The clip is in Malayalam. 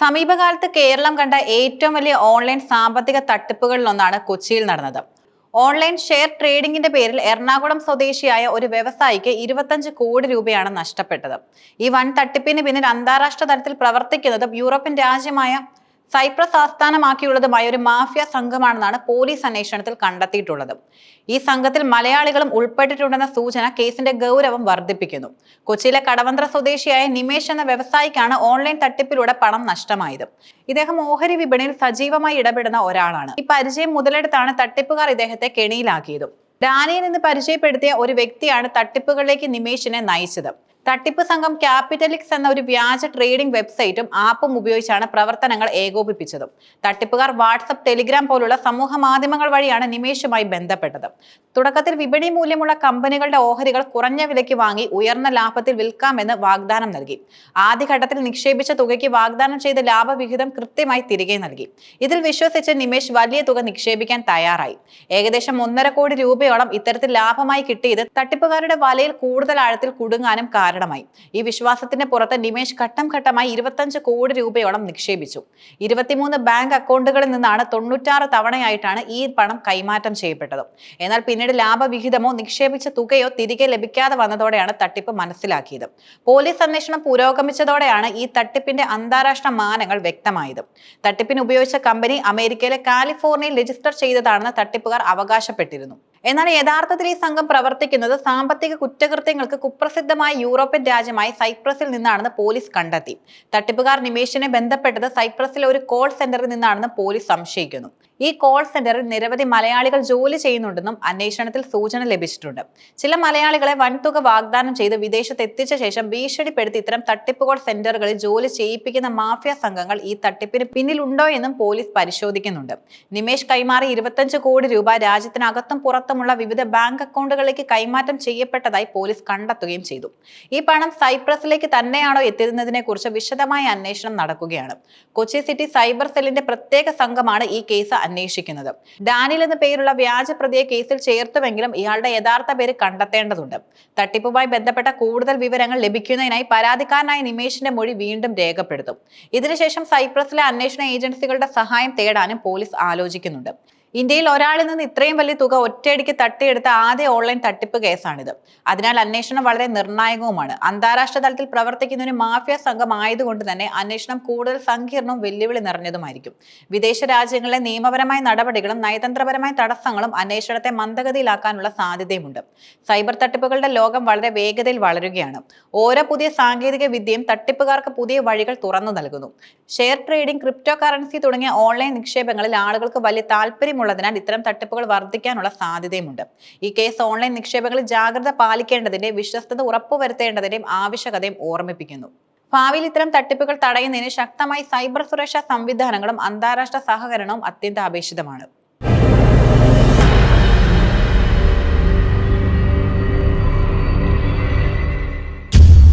സമീപകാലത്ത് കേരളം കണ്ട ഏറ്റവും വലിയ ഓൺലൈൻ സാമ്പത്തിക തട്ടിപ്പുകളിൽ ഒന്നാണ് കൊച്ചിയിൽ നടന്നത്. ഓൺലൈൻ ഷെയർ ട്രേഡിംഗിന്റെ പേരിൽ എറണാകുളം സ്വദേശിയായ ഒരു വ്യവസായിക്ക് ഇരുപത്തഞ്ച് കോടി രൂപയാണ് നഷ്ടപ്പെട്ടത്. ഈ വൻ തട്ടിപ്പിന് പിന്നിൽ അന്താരാഷ്ട്ര തലത്തിൽ പ്രവർത്തിക്കുന്നതും യൂറോപ്യൻ രാജ്യമായ സൈപ്രസ് ആസ്ഥാനമാക്കിയുള്ളതുമായ ഒരു മാഫിയ സംഘമാണെന്നാണ് പോലീസ് അന്വേഷണത്തിൽ കണ്ടെത്തിയിട്ടുള്ളത്. ഈ സംഘത്തിൽ മലയാളികളും ഉൾപ്പെട്ടിട്ടുണ്ടെന്ന സൂചന കേസിന്റെ ഗൗരവം വർദ്ധിപ്പിക്കുന്നു. കൊച്ചിയിലെ കടവന്ത്ര സ്വദേശിയായ നിമേഷ് എന്ന വ്യവസായിക്കാണ് ഓൺലൈൻ തട്ടിപ്പിലൂടെ പണം നഷ്ടമായത്. ഇദ്ദേഹം ഓഹരി വിപണിയിൽ സജീവമായി ഇടപെടുന്ന ഒരാളാണ്. ഈ പരിചയം മുതലെടുത്താണ് തട്ടിപ്പുകാർ ഇദ്ദേഹത്തെ കെണിയിലാക്കിയത്. ഡാനിയിൽ നിന്ന് പരിചയപ്പെടുത്തിയ ഒരു വ്യക്തിയാണ് തട്ടിപ്പുകളിലേക്ക് നിമേഷിനെ നയിച്ചത്. തട്ടിപ്പ് സംഘം ക്യാപിറ്റലിക്സ് എന്ന ഒരു വ്യാജ ട്രേഡിംഗ് വെബ്സൈറ്റും ആപ്പും ഉപയോഗിച്ചാണ് പ്രവർത്തനങ്ങൾ ഏകോപിപ്പിച്ചത്. തട്ടിപ്പുകാർ വാട്സപ്പ് ടെലിഗ്രാം പോലുള്ള സമൂഹ മാധ്യമങ്ങൾ വഴിയാണ് നിമേഷുമായി ബന്ധപ്പെട്ടത്. തുടക്കത്തിൽ വിപണി മൂല്യമുള്ള കമ്പനികളുടെ ഓഹരികൾ കുറഞ്ഞ വിലയ്ക്ക് വാങ്ങി ഉയർന്ന ലാഭത്തിൽ വിൽക്കാമെന്ന് വാഗ്ദാനം നൽകി. ആദ്യഘട്ടത്തിൽ നിക്ഷേപിച്ച തുകയ്ക്ക് വാഗ്ദാനം ചെയ്ത ലാഭവിഹിതം കൃത്യമായി തിരികെ നൽകി. ഇതിൽ വിശ്വസിച്ച് നിമേഷ് വലിയ തുക നിക്ഷേപിക്കാൻ തയ്യാറായി. ഏകദേശം ഒന്നര കോടി രൂപയോളം ഇത്തരത്തിൽ ലാഭമായി കിട്ടിയത് തട്ടിപ്പുകാരുടെ വലയിൽ കൂടുതൽ ആഴത്തിൽ കുടുങ്ങാനും കാരണമായി. ഈ വിശ്വാസത്തിന്റെ പുറത്ത് നിമേഷ് ഘട്ടം ഘട്ടമായി ഇരുപത്തഞ്ച് കോടി രൂപയോളം നിക്ഷേപിച്ചു. ഇരുപത്തിമൂന്ന് ബാങ്ക് അക്കൗണ്ടുകളിൽ നിന്നാണ് തൊണ്ണൂറ്റാറ് തവണയായിട്ടാണ് ഈ പണം കൈമാറ്റം ചെയ്യപ്പെട്ടത്. എന്നാൽ പിന്നീട് ലാഭവിഹിതമോ നിക്ഷേപിച്ച തുകയോ തിരികെ ലഭിക്കാതെ വന്നതോടെയാണ് തട്ടിപ്പ് മനസ്സിലാക്കിയത്. പോലീസ് അന്വേഷണം പുരോഗമിച്ചതോടെയാണ് ഈ തട്ടിപ്പിന്റെ അന്താരാഷ്ട്ര മാനങ്ങൾ വ്യക്തമായത്. തട്ടിപ്പിന് ഉപയോഗിച്ച കമ്പനി അമേരിക്കയിലെ കാലിഫോർണിയയിൽ രജിസ്റ്റർ ചെയ്തതാണെന്ന് തട്ടിപ്പുകാർ അവകാശപ്പെട്ടിരുന്നു. എന്നാൽ യഥാർത്ഥത്തിൽ ഈ സംഘം പ്രവർത്തിക്കുന്നത് സാമ്പത്തിക കുറ്റകൃത്യങ്ങൾക്ക് കുപ്രസിദ്ധമായ യൂറോപ്യൻ രാജ്യമായ സൈപ്രസിൽ നിന്നാണെന്ന് പോലീസ് കണ്ടെത്തി. തട്ടിപ്പുകാർ നിമേഷിനെ ബന്ധപ്പെട്ടത് സൈപ്രസിലെ ഒരു കോൾ സെന്ററിൽ നിന്നാണെന്ന് പോലീസ് സംശയിക്കുന്നു. ഈ കോൾ സെന്ററിൽ നിരവധി മലയാളികൾ ജോലി ചെയ്യുന്നുണ്ടെന്നും അന്വേഷണത്തിൽ സൂചന ലഭിച്ചിട്ടുണ്ട്. ചില മലയാളികളെ വൻതുക വാഗ്ദാനം ചെയ്ത് വിദേശത്ത് എത്തിച്ച ശേഷം ഭീഷണിപ്പെടുത്തി ഇത്തരം തട്ടിപ്പ് കോൾ സെന്ററുകളിൽ ജോലി ചെയ്യിപ്പിക്കുന്ന മാഫിയ സംഘങ്ങൾ ഈ തട്ടിപ്പിന് പിന്നിലുണ്ടോ എന്നും പോലീസ് പരിശോധിക്കുന്നുണ്ട്. നിമേഷ് കൈമാറി ഇരുപത്തഞ്ച് കോടി രൂപ രാജ്യത്തിനകത്തും പുറത്തുമുള്ള വിവിധ ബാങ്ക് അക്കൗണ്ടുകളിലേക്ക് കൈമാറ്റം ചെയ്യപ്പെട്ടതായി പോലീസ് കണ്ടെത്തുകയും ചെയ്തു. ഈ പണം സൈപ്രസിലേക്ക് തന്നെയാണോ എത്തിയതിനെ കുറിച്ച് വിശദമായ അന്വേഷണം നടക്കുകയാണ്. കൊച്ചി സിറ്റി സൈബർ സെല്ലിന്റെ പ്രത്യേക സംഘമാണ് ഈ കേസ് അന്വേഷിക്കുന്നത്. ഡാനിൽ എന്ന പേരുള്ള വ്യാജ പ്രതിയെ കേസിൽ ചേർത്തുവെങ്കിലും ഇയാളുടെ യഥാർത്ഥ പേര് കണ്ടെത്തേണ്ടതുണ്ട്. തട്ടിപ്പുമായി ബന്ധപ്പെട്ട കൂടുതൽ വിവരങ്ങൾ ലഭിക്കുന്നതിനായി പരാതിക്കാരനായ നിമേഷിന്റെ മൊഴി വീണ്ടും രേഖപ്പെടുത്തും. ഇതിനുശേഷം സൈപ്രസിലെ അന്വേഷണ ഏജൻസികളുടെ സഹായം തേടാനും പോലീസ് ആലോചിക്കുന്നുണ്ട്. ഇന്ത്യയിൽ ഒരാളിൽ നിന്ന് ഇത്രയും വലിയ തുക ഒറ്റയടിക്ക് തട്ടിയെടുത്ത ആദ്യ ഓൺലൈൻ തട്ടിപ്പ് കേസാണിത്. അതിനാൽ അന്വേഷണം വളരെ നിർണായകവുമാണ്. അന്താരാഷ്ട്ര തലത്തിൽ പ്രവർത്തിക്കുന്ന ഒരു മാഫിയ സംഘം ആയതുകൊണ്ട് തന്നെ അന്വേഷണം കൂടുതൽ സങ്കീർണവും വെല്ലുവിളി നിറഞ്ഞതുമായിരിക്കും. വിദേശ രാജ്യങ്ങളിലെ നിയമപരമായ നടപടികളും നയതന്ത്രപരമായ തടസ്സങ്ങളും അന്വേഷണത്തെ മന്ദഗതിയിലാക്കാനുള്ള സാധ്യതയുമുണ്ട്. സൈബർ തട്ടിപ്പുകളുടെ ലോകം വളരെ വേഗതയിൽ വളരുകയാണ്. ഓരോ പുതിയ സാങ്കേതിക വിദ്യയും തട്ടിപ്പുകാർക്ക് പുതിയ വഴികൾ തുറന്നു നൽകുന്നു. ഷെയർ ട്രേഡിംഗ് ക്രിപ്റ്റോ കറൻസി തുടങ്ങിയ ഓൺലൈൻ നിക്ഷേപങ്ങളിൽ ആളുകൾക്ക് വലിയ താല്പര്യമുള്ളതിനാൽ ഇത്തരം തട്ടിപ്പുകൾ വർദ്ധിക്കാനുള്ള സാധ്യതയുമുണ്ട്. ഈ കേസ് ഓൺലൈൻ നിക്ഷേപങ്ങളിൽ ജാഗ്രത പാലിക്കേണ്ടതിന്റെ വിശ്വസ്തത ഉറപ്പുവരുത്തേണ്ടതിന്റെയും ആവശ്യകതയും ഓർമ്മിപ്പിക്കുന്നു. ഭാവിയിൽ ഇത്തരം തട്ടിപ്പുകൾ തടയുന്നതിന് ശക്തമായി സൈബർ സുരക്ഷാ സംവിധാനങ്ങളും അന്താരാഷ്ട്ര സഹകരണവും അത്യന്താപേക്ഷിതമാണ്.